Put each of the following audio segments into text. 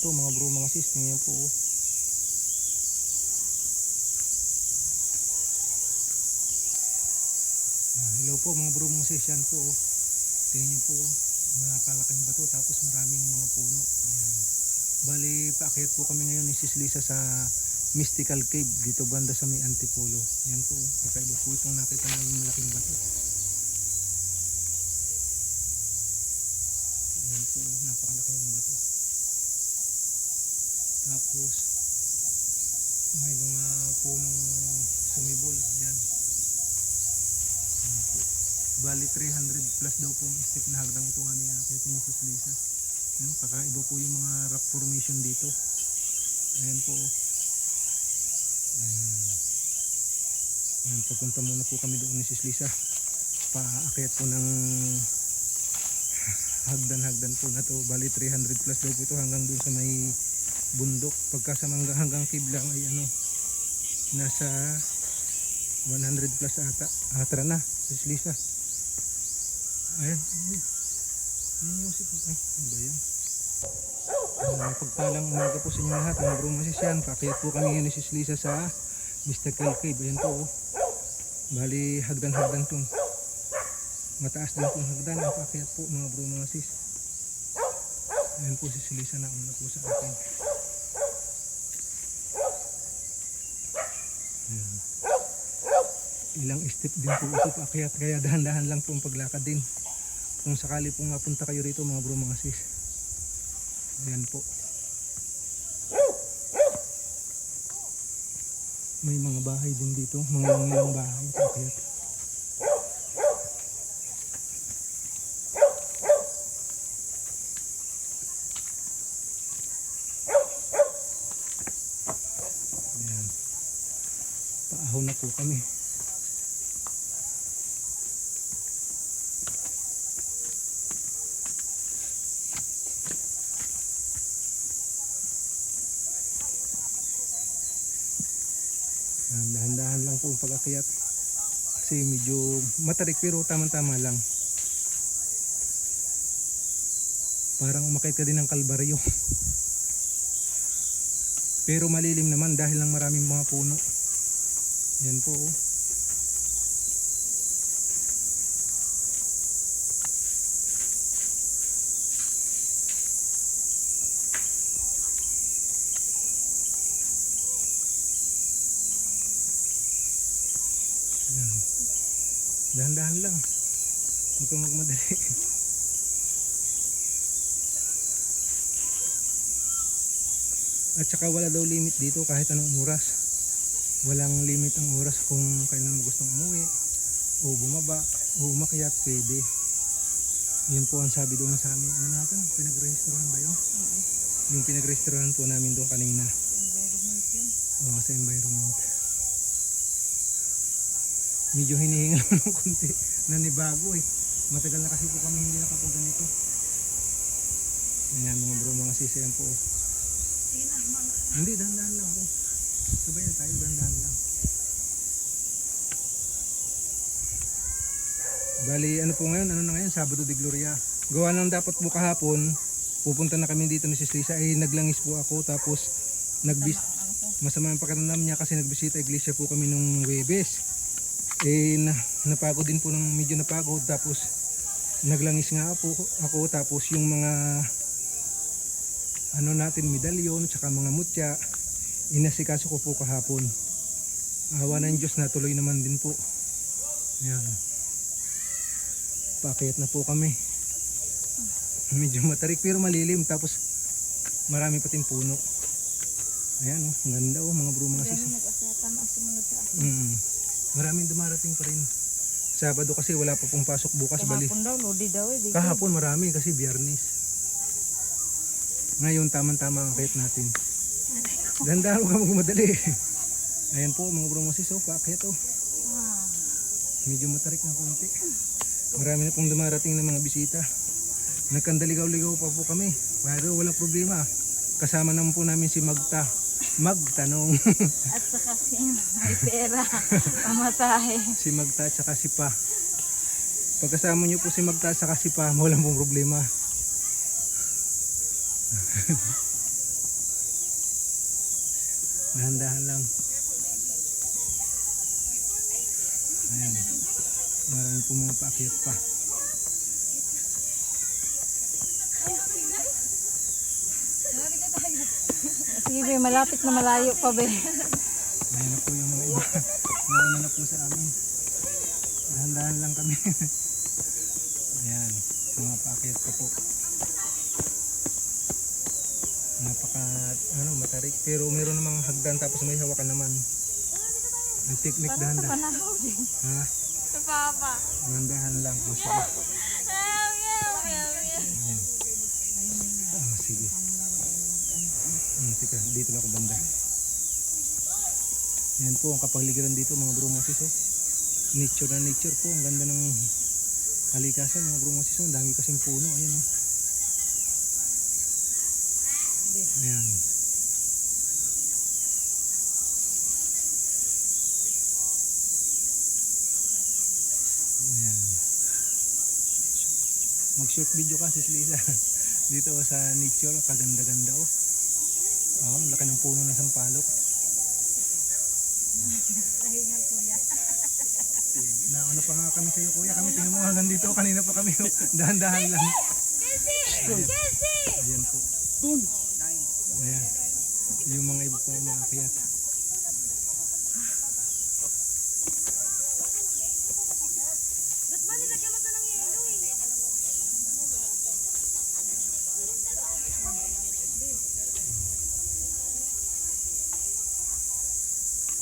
bato mga bro mga sis. Tingnan po oh. Ah, hello po mga bro mga sis. Yan po oh. Tingnan niyo po oh. Mga kalaking bato tapos maraming mga puno. Ayan. Bali, paakyat po kami ngayon ni Sis Lisa sa Mystical Cave dito banda sa may Antipolo. Yan po, oh. kakaiba po itong nakita namin malaking bato. Ayan po, oh, napakalaking bato. Tapos, may mga punong sumibol. Ayan. Bali 300 plus daw po ang step na hagdang itong aming akit ni Sis Lisa. Ayan, kakaiba po yung mga rock formation dito. Ayan po. oh. Ayan. Ayan, papunta muna po kami doon ni Sis Lisa. Paakyat po ng hagdan-hagdan po na to. Bali 300 plus daw po ito hanggang doon sa may bundok. Pagka sa hanggang, hanggang cave lang ay ano, nasa 100 plus ata. Ah, tara na, Sis Lisa. Ayan. May music. Ay, ano ba yan? Uh, pagpalang umaga po sa inyo lahat. Mga bro, masis yan. Pakyat po kami ngayon ni Sis Lisa sa Mystical Cave. Ayan po. Oh. Bali, hagdan-hagdan to. Mataas din po ang hagdan. Ang pakyat po mga bro, mga sis. Ayan po si Sis Lisa na una po sa akin. Ilang step din po ito paakyat. Kaya dahan-dahan lang po ang paglakad din. Kung sakali pong mapunta kayo rito mga bro, mga sis. Ayan po. May mga bahay din dito. Mga ilang bahay. Pakyat. Paahon na po kami. Dahan-dahan lang po pag-akyat. Kasi medyo matarik pero tamang-tama lang. Parang umakit ka din ng kalbaryo. Pero malilim naman dahil lang maraming mga puno. Yan po. oh. Dahan-dahan lang. Huwag kang magmadali. At saka wala daw limit dito kahit anong oras. Walang limit ang oras kung kailan mo gustong umuwi o bumaba o umakyat pwede. Yun po ang sabi doon sa amin. Ano natin? Pinag-registrahan ba yun? Yung pinag-registrahan po namin doon kanina. Environment yun. Oo, sa environment. Medyo hinihingal ng konti. Nanibago eh. Matagal na kasi po kami hindi nakapag ganito. Ayan mga bro, mga sisi yan po. Mga Hindi, dahan-dahan lang ako. Sabayan tayo, dahan-dahan lang. Bali, ano po ngayon? Ano na ngayon? Sabado de Gloria. Gawa lang dapat po kahapon. Pupunta na kami dito ni Sis Lisa. Eh, naglangis po ako. Tapos, nagbis masama ang pakiramdam niya kasi nagbisita iglesia po kami nung Webes. Eh, na, napagod din po ng medyo napagod. Tapos, naglangis nga po ako. Tapos, yung mga ano natin, medalyon, tsaka mga mutya, inasikaso ko po kahapon. Awa ng Diyos na tuloy naman din po. Yan. Paakayat na po kami. Medyo matarik pero malilim. Tapos marami pating puno. Ayan oh, ang ganda oh mga bro mga sis. Mm. Maraming dumarating pa rin. Sabado kasi wala pa pong pasok bukas bali. Kahapon daw, lodi daw eh. Kahapon marami kasi biyernes. Ngayon tamang-tama ang kahit natin. Ganda ka magmadali. Ayan po mga bro mga sis oh, paakyat oh. Medyo matarik na konti. Marami na pong dumarating ng mga bisita. Nagkandaligaw-ligaw pa po kami. Pero walang problema. Kasama naman po namin si Magta. Magtanong. at saka si may pera. Pamatahe. si Magta at saka si Pa. Pagkasama niyo po si Magta at saka si Pa, walang pong problema. Dahan-dahan lang. Ayan. Marami po mga paakyat pa. Sige, be, malapit na malayo pa, be. Ayan na po yung mga iba. Nauna na po sa amin. Dahan-dahan lang kami. Ayan. Mga paakyat pa po. Napaka, ano, matarik. Pero meron namang hagdan tapos may hawakan naman. Ang technique dahan-dahan. panahon din. Ha? Sa papa. Dahan-dahan lang. Masarap. Ah, sige. Hmm, teka, dito lang ako banda. Yan po ang kapaligiran dito mga bromosis oh. Nature na nature po. Ang ganda ng kalikasan mga bromosis oh. Ang dami kasing puno. Ayan oh. Ayan. Ayan. Mag-short video ka sis Lisa. Dito sa nature, kaganda-ganda oh. Oh, laki ng puno ng sampalok. Kahingal ko yan. Nauna pa nga kami sa iyo kuya. Kami tingnan mo hanggang dito. Kanina pa kami. oh. Dahan-dahan lang. Ayan. Ayan po. Ayan. Yung mga iba po mga kayat.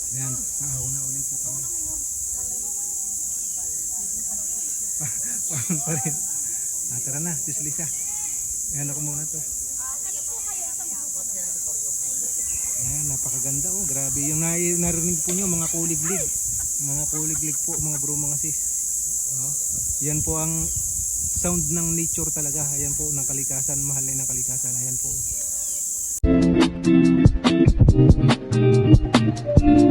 Ayan, paahaw na uli po kami. Pa- Pahon pa rin. Ah, tara na, sis Lisa. Ayan ako muna to. Ayan, napakaganda oh. Grabe yung narinig po nyo, mga kuliglig. Mga kuliglig po, mga bro, mga sis. Oh. Yan po ang sound ng nature talaga. Ayan po, ng kalikasan. Mahal na ng kalikasan. Ayan po. Thank you.